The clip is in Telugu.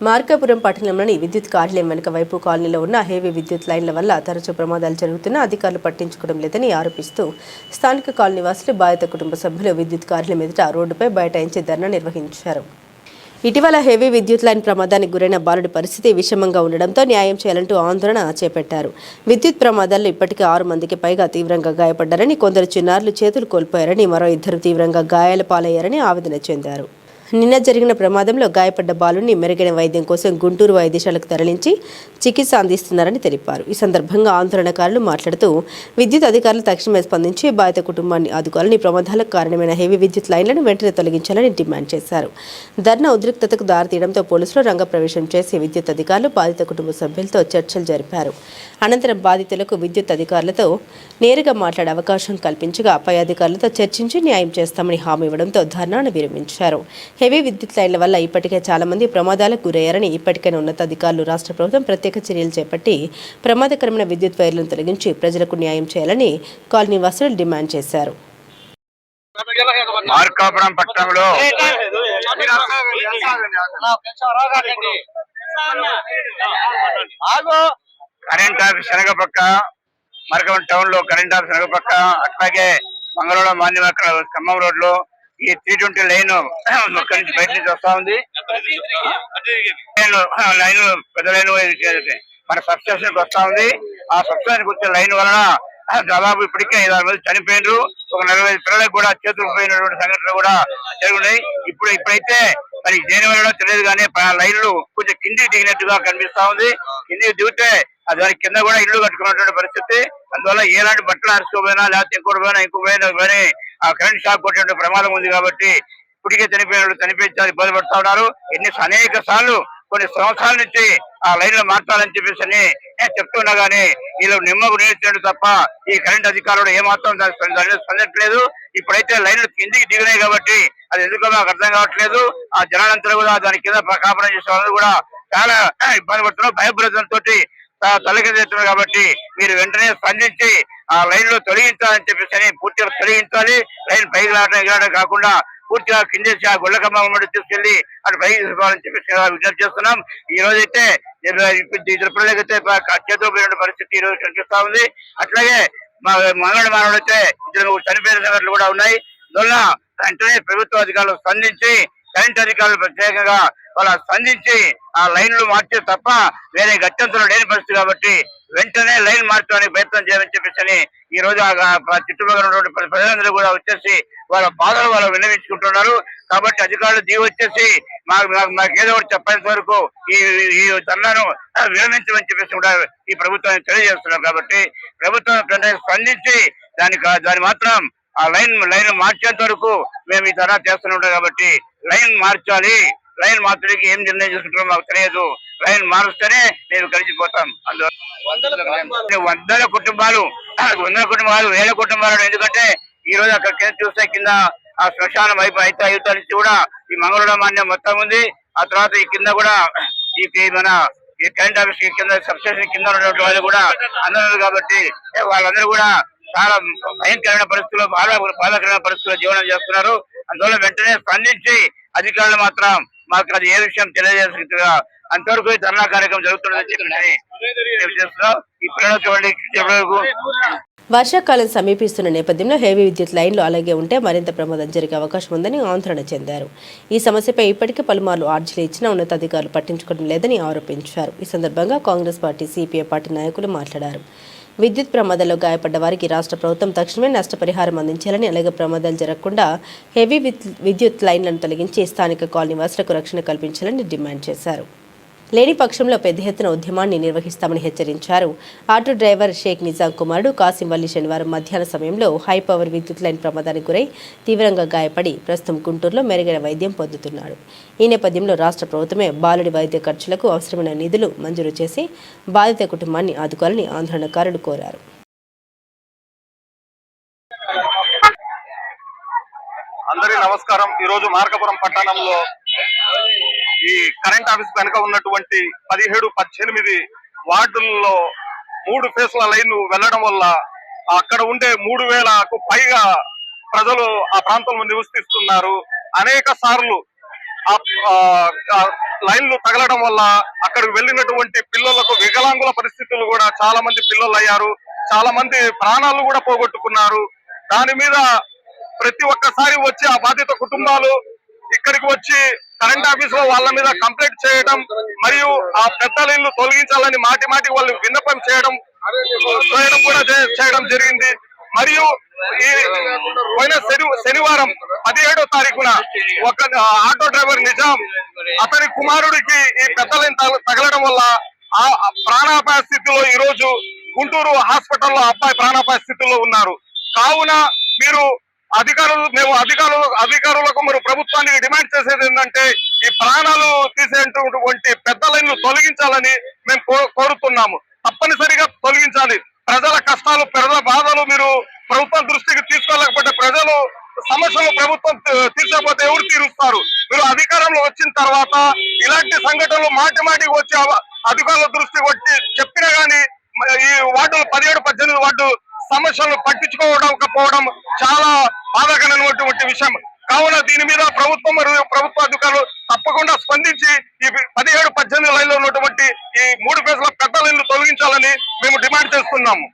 మార్కాపురం పట్టణంలోని విద్యుత్ కార్యాలయం వెనుక వైపు కాలనీలో ఉన్న హెవీ విద్యుత్ లైన్ల వల్ల తరచూ ప్రమాదాలు జరుగుతున్నా అధికారులు పట్టించుకోవడం లేదని ఆరోపిస్తూ స్థానిక కాలనీ వాసులు బాధిత కుటుంబ సభ్యులు విద్యుత్ కార్యాలయం ఎదుట రోడ్డుపై బైఠాయించి ధర్నా నిర్వహించారు. ఇటీవల హెవీ విద్యుత్ లైన్ ప్రమాదానికి గురైన బాలుడి పరిస్థితి విషమంగా ఉండడంతో న్యాయం చేయాలంటూ ఆందోళన చేపట్టారు. విద్యుత్ ప్రమాదాల్లో ఇప్పటికే ఆరు మందికి పైగా తీవ్రంగా గాయపడ్డారని కొందరు చిన్నారులు చేతులు కోల్పోయారని మరో ఇద్దరు తీవ్రంగా గాయాల పాలయ్యారని ఆవేదన చెందారు. నిన్న జరిగిన ప్రమాదంలో గాయపడ్డ బాలుని మెరుగైన వైద్యం కోసం గుంటూరు వైద్యశాలకు తరలించి చికిత్స అందిస్తున్నారని తెలిపారు. ఈ సందర్భంగా ఆందోళనకారులు మాట్లాడుతూ విద్యుత్ అధికారులు తక్షణమే స్పందించి బాధిత కుటుంబాన్ని ఆదుకోవాలని ప్రమాదాలకు కారణమైన హెవీ విద్యుత్ లైన్లను వెంటనే తొలగించాలని డిమాండ్ చేశారు. ధర్నా ఉద్రిక్తతకు దారితీయడంతో పోలీసులు రంగప్రవేశం చేసి విద్యుత్ అధికారులు బాధిత కుటుంబ సభ్యులతో చర్చలు జరిపారు. అనంతరం బాధితులకు విద్యుత్ అధికారులతో నేరుగా మాట్లాడే అవకాశం కల్పించగా పై అధికారులతో చర్చించి న్యాయం చేస్తామని హామీ ఇవ్వడంతో ధర్నాను విరమించారు. హెవీ విద్యుత్ లైన్ల వల్ల ఇప్పటికే చాలా మంది ప్రమాదాలకు గురయ్యారని ఇప్పటికైనా ఉన్నతాధికారులు రాష్ట్ర ప్రభుత్వం ప్రత్యేక చర్యలు చేపట్టి ప్రమాదకరమైన విద్యుత్ వైర్లను తొలగించి ప్రజలకు న్యాయం చేయాలని కాలనీ వాసులు డిమాండ్ చేశారు. మార్కాపురం పట్టణంలో కరెంట్ ఆఫీస్ శనగపక్క పక్క టౌన్లో కరెంట్ ఆఫీస్ వెనక పక్క అట్లాగే మంగళవారం మాన్యం ఖమ్మం రోడ్లో ఈ త్రీ ట్వంటీ లైన్ అక్కడి నుంచి బయట నుంచి వస్తా ఉంది. లైన్ పెద్ద లైన్ మన సబ్ స్టేషన్ వస్తా ఉంది. ఆ సబ్ స్టేషన్ వచ్చే లైన్ వలన దాదాపు ఇప్పటికే ఐదు ఆరు మంది చనిపోయినారు. ఒక నలభై ఐదు పిల్లలకు కూడా చేతులు పోయినటువంటి సంఘటనలు కూడా జరుగున్నాయి. ఇప్పుడు ఇప్పుడైతే మరి దేనివల్ల తెలియదు కానీ లైన్లు కొంచెం కిందికి దిగినట్టుగా కనిపిస్తా ఉంది. కిందికి దిగితే అది దాని కింద కూడా ఇల్లు కట్టుకున్నటువంటి పరిస్థితి. అందువల్ల ఎలాంటి బట్టలు అరుచుకోపోయినా లేకపోతే ఇంకోటి పోయినా ఇంకో పోయినా కానీ ఆ కరెంట్ షాక్ కొట్టేటువంటి ప్రమాదం ఉంది కాబట్టి ఇప్పటికే చనిపోయిన చనిపించాలి ఇబ్బంది పడుతూ ఉన్నారు. ఎన్ని అనేక సార్లు కొన్ని సంవత్సరాల నుంచి ఆ లైన్లు మార్చాలని చెప్పేసి అని నేను చెప్తున్నా గానీ వీళ్ళు నిమ్మకు నిలిచాడు తప్ప ఈ కరెంట్ అధికారులు ఏమాత్రం దాన్ని స్పందట్లేదు స్పందించట్లేదు. ఇప్పుడైతే లైన్లు కిందికి దిగినాయి కాబట్టి అది ఎందుకో నాకు అర్థం కావట్లేదు. ఆ జనాలంతా కూడా దాని కింద కాపురం చేసే వాళ్ళు కూడా చాలా ఇబ్బంది పడుతున్నారు. భయభ్రతంతో తొలగించుతున్నారు కాబట్టి మీరు వెంటనే స్పందించి ఆ లైన్లో తొలగించాలని చెప్పేసి పూర్తిగా తొలగించాలి. లైన్ పైకి రావడం ఎగరడం కాకుండా పూర్తిగా కిందేసి ఆ గుళ్ళకమ్మ ముందు తీసుకెళ్ళి అటు పైకి తీసుకోవాలని చెప్పేసి విజ్ఞప్తి చేస్తున్నాం. ఈ రోజు అయితే ఇద్దరు పిల్లలకైతే పోయిన పరిస్థితి ఈ రోజు కనిపిస్తా ఉంది. అట్లాగే మా మంగళ మానవుడు అయితే ఇద్దరు చనిపోయిన సంఘటనలు కూడా ఉన్నాయి. అందువల్ల వెంటనే ప్రభుత్వ అధికారులు స్పందించి కరెంట్ అధికారులు ప్రత్యేకంగా వాళ్ళ స్పందించి ఆ లైన్లు మార్చే తప్ప వేరే గత్యంతరం లేని పరిస్థితి కాబట్టి వెంటనే లైన్ మార్చడానికి ప్రయత్నం చేయాలని చెప్పేసి ఈ రోజు చుట్టుపక్కల ఉన్నటువంటి ప్రజలందరూ కూడా వచ్చేసి వాళ్ళ బాధలు వాళ్ళు విన్నవించుకుంటున్నారు. కాబట్టి అధికారులు దిగి వచ్చేసి మాకు మాకు ఏదో ఒకటి చెప్పేంత వరకు ఈ ఈ ధర్నాను విరమించమని చెప్పేసి కూడా ఈ ప్రభుత్వాన్ని తెలియజేస్తున్నారు కాబట్టి ప్రభుత్వం స్పందించి దానికి దాని మాత్రం ఆ లైన్ లైన్ మార్చేంత వరకు మేము ఈ ధర్నా చేస్తున్నాం కాబట్టి లైన్ మార్చాలి. లైన్ మార్చడానికి ఏం నిర్ణయం చేసుకుంటారో మాకు తెలియదు. లైన్ మారుస్తేనే మేము కలిసిపోతాం అందువల్ల వందల కుటుంబాలు. వందల కుటుంబాలు వేల కుటుంబాలు ఎందుకంటే ఈ రోజు అక్కడ కింద చూస్తే కింద ఆ శ్మశానం వైపు అయితే నుంచి కూడా ఈ మంగళూరు మాన్యం మొత్తం ఉంది. ఆ తర్వాత ఈ కింద కూడా ఈ మన ఈ కరెంట్ ఆఫీస్కి కింద సబ్స్టేషన్ కింద ఉన్నటువంటి వాళ్ళు కూడా అందరూ కాబట్టి వాళ్ళందరూ కూడా చాలా భయంకరమైన పరిస్థితుల్లో బాధ బాధాకరమైన పరిస్థితుల్లో జీవనం చేస్తున్నారు. అందువల్ల వెంటనే స్పందించి అధికారులు మాత్రం మాకు అది ఏ విషయం తెలియజేస్తుగా అంతవరకు ధర్నా కార్యక్రమం జరుగుతున్నదని చెప్పి తెలియజేస్తున్నాం. ఈ పిల్లలకు చూడండి చివరకు వర్షాకాలం సమీపిస్తున్న నేపథ్యంలో హెవీ విద్యుత్ లైన్లు అలాగే ఉంటే మరింత ప్రమాదం జరిగే అవకాశం ఉందని ఆందోళన చెందారు. ఈ సమస్యపై ఇప్పటికే పలుమార్లు ఆర్జీలు ఇచ్చినా ఉన్నతాధికారులు పట్టించుకోవడం లేదని ఆరోపించారు. ఈ సందర్భంగా కాంగ్రెస్ పార్టీ సిపిఐ పార్టీ నాయకులు మాట్లాడారు. విద్యుత్ ప్రమాదాల్లో గాయపడ్డ వారికి రాష్ట్ర ప్రభుత్వం తక్షణమే నష్టపరిహారం అందించాలని అలాగే ప్రమాదాలు జరగకుండా హెవీ విద్- విద్యుత్ లైన్లను తొలగించి స్థానిక కాలనీ వాసులకు రక్షణ కల్పించాలని డిమాండ్ చేశారు. లేని పక్షంలో పెద్ద ఎత్తున ఉద్యమాన్ని నిర్వహిస్తామని హెచ్చరించారు. ఆటో డ్రైవర్ షేక్ నిజాం కుమారుడు కాసింవల్లి శనివారం మధ్యాహ్న సమయంలో హై పవర్ విద్యుత్ లైన్ ప్రమాదానికి గురై తీవ్రంగా గాయపడి ప్రస్తుతం గుంటూరులో మెరుగైన వైద్యం పొందుతున్నాడు. ఈ నేపథ్యంలో రాష్ట్ర ప్రభుత్వమే బాలుడి వైద్య ఖర్చులకు అవసరమైన నిధులు మంజూరు చేసి బాధిత కుటుంబాన్ని ఆదుకోవాలని ఆందోళనకారులు కోరారు. అందరి నమస్కారం. ఈరోజు మార్కపురం పట్టణంలో ఈ కరెంట్ ఆఫీస్ వెనుక ఉన్నటువంటి పదిహేడు పద్దెనిమిది వార్డుల్లో మూడు ఫేస్ల లైన్ వెళ్ళడం వల్ల అక్కడ ఉండే మూడు వేలకు పైగా ప్రజలు ఆ ప్రాంతంలో నివసిస్తున్నారు. అనేక సార్లు ఆ లైన్లు తగలడం వల్ల అక్కడికి వెళ్ళినటువంటి పిల్లలకు వికలాంగుల పరిస్థితులు కూడా చాలా మంది పిల్లలు అయ్యారు చాలా మంది ప్రాణాలు కూడా పోగొట్టుకున్నారు. దాని మీద ప్రతి ఒక్కసారి వచ్చి ఆ బాధిత కుటుంబాలు ఇక్కడికి వచ్చి కరెంట్ ఆఫీస్లో వాళ్ళ మీద కంప్లైంట్ చేయడం మరియు ఆ పెద్ద లైన్లు తొలగించాలని మాటి మాటి వాళ్ళు విన్నపం చేయడం చేయడం కూడా చే- చేయడం జరిగింది. మరియు ఈ పోయిన శని శనివారం పదిహేడో తారీఖున ఒక ఆటో డ్రైవర్ నిజాం అతని కుమారుడికి ఈ పెద్ద లైన్ తగ- తగలడం వల్ల ఆ ఆ ప్రాణాపాయ స్థితిలో ఈ రోజు గుంటూరు హాస్పిటల్లో అబ్బాయి ప్రాణాపాయ స్థితిలో ఉన్నారు. కావున మీరు అధికారులు మేము అధికారులు అధికారులకు మరి ప్రభుత్వానికి డిమాండ్ చేసేది ఏంటంటే ఈ ప్రాణాలు తీసేటువంటి పెద్ద లైన్లు తొలగించాలని మేము కో- కోరుతున్నాము. తప్పనిసరిగా తొలగించాలి. ప్రజల కష్టాలు ప్రజల బాధలు మీరు ప్రభుత్వం దృష్టికి తీసుకోలేకపోతే ప్రజలు సమస్యలు ప్రభుత్వం తీర్చకపోతే ఎవరు తీరుస్తారు? మీరు అధికారంలో వచ్చిన తర్వాత ఇలాంటి సంఘటనలు మాటి మాటికి వచ్చి అధికారుల దృష్టికి వచ్చి చెప్పినా గానీ ఈ వార్డులు పదిహేడు పద్దెనిమిది వార్డు సమస్యలను పట్టించుకోవడం చాలా బాధాకరమైనటువంటి విషయం. కావున దీని మీద ప్రభుత్వం మరియు ప్రభుత్వ అధికారులు తప్పకుండా స్పందించి ఈ పదిహేడు పద్దెనిమిది లైన్లో ఉన్నటువంటి ఈ మూడు ఫేజ్ల పెద్ద లైన్లు తొలగించాలని మేము డిమాండ్ చేస్తున్నాము.